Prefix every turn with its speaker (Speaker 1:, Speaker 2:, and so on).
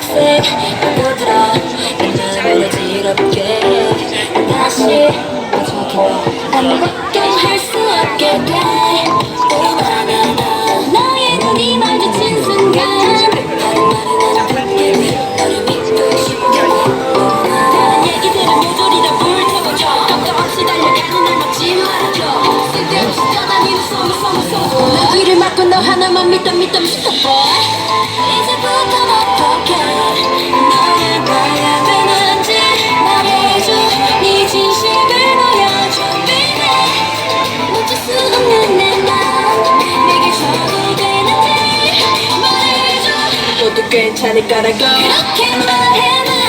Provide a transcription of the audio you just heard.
Speaker 1: 파고들어 내 맘을 어지럽게 다시 아무것도 할수 없게 돼 오나나나 너의 눈이 마주친 순간 다른 말은 안 듣게 너를 믿고 싶게 다른 얘기들은 모조리 다 불 태워줘 끝도 없이 달려가는 날 막지 말아줘 쓸데없이 떠다니는 소문 소문 소문 내 귀를 막고 너 하나만 믿어 믿어 믿어 boy
Speaker 2: 모두 괜찮을까라고
Speaker 1: 그렇게 말해